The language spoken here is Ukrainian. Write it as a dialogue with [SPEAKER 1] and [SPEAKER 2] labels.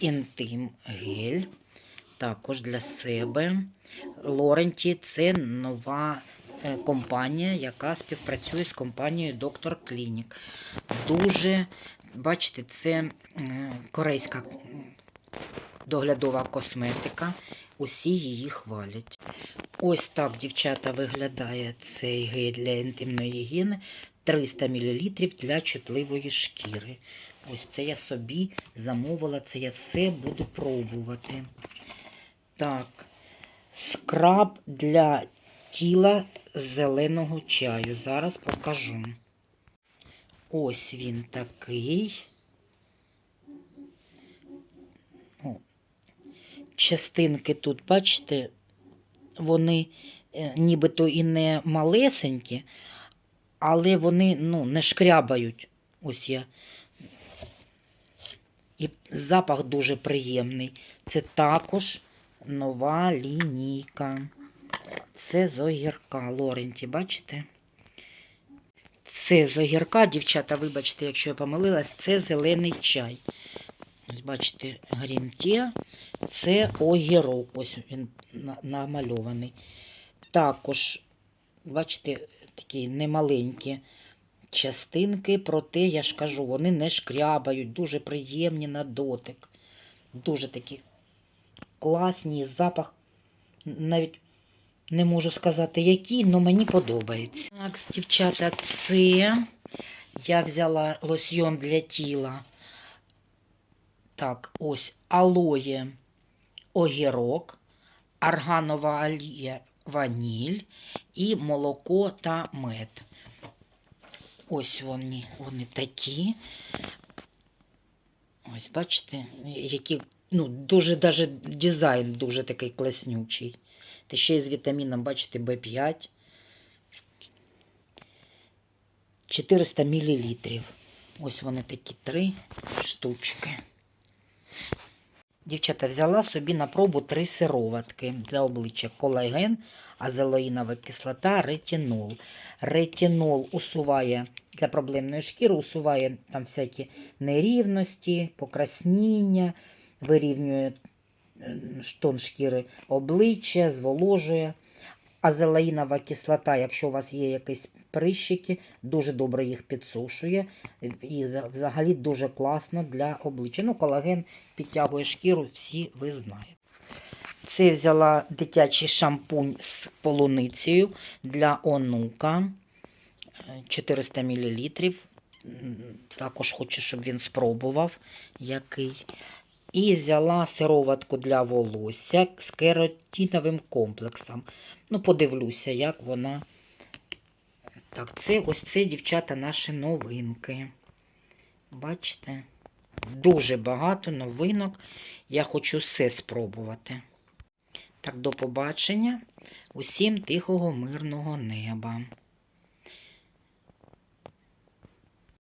[SPEAKER 1] інтим гель. Також для себе. Лоренті це нова е, компанія, яка співпрацює з компанією Доктор Клінік. Дуже, бачите, це корейська доглядова косметика. Усі її хвалять. Ось так, дівчата, виглядає цей гель для інтимної гігієни. 300 мл для чутливої шкіри. Ось це я собі замовила, це я все буду пробувати. Так, скраб для тіла зеленого чаю. Зараз покажу. Ось він такий. О, Частинки тут, бачите, вони е, нібито і не малесенькі, але вони ну, не шкрябають. Ось я. І запах дуже приємний. Це також нова лінійка. Це з огірка Лоренті, бачите? Це з огірка, дівчата, вибачте, якщо я помилилась, це зелений чай. Ось бачите, грінтє, це огірок. Ось він намальований. Також, бачите, такі немаленькі частинки, проте, я ж кажу, вони не шкрябають, дуже приємні на дотик. Дуже такі класні, запах. Навіть не можу сказати, який, але мені подобається. Так, дівчата, це я взяла лосьйон для тіла. Так, ось алоє огірок, арганова олія ваніль і молоко та мед. Ось вони, вони такі. Ось, бачите, які, ну, дуже даже дизайн дуже такий класнючий. Та ще й з вітаміном, бачите, В5. 400 мл. Ось вони такі три штучки. Дівчата, взяла собі на пробу три сироватки для обличчя: колаген, азелоїнова кислота, ретинол. Ретинол усуває для проблемної шкіри, усуває там всякі нерівності, покрасніння, вирівнює е, тон шкіри обличчя, зволожує. Азелаїнова кислота, якщо у вас є якісь прищики, дуже добре їх підсушує. І взагалі дуже класно для обличчя. Ну, колаген підтягує шкіру, всі ви знаєте. Це взяла дитячий шампунь з полуницею для онука. Е, 400 мл. Також хочу, щоб він спробував який. І взяла сироватку для волосся з керотиновим комплексом. Ну, подивлюся, як вона. Так, це ось це, дівчата, наші новинки. Бачите? Дуже багато новинок. Я хочу все спробувати. Так, до побачення. Усім тихого, мирного неба.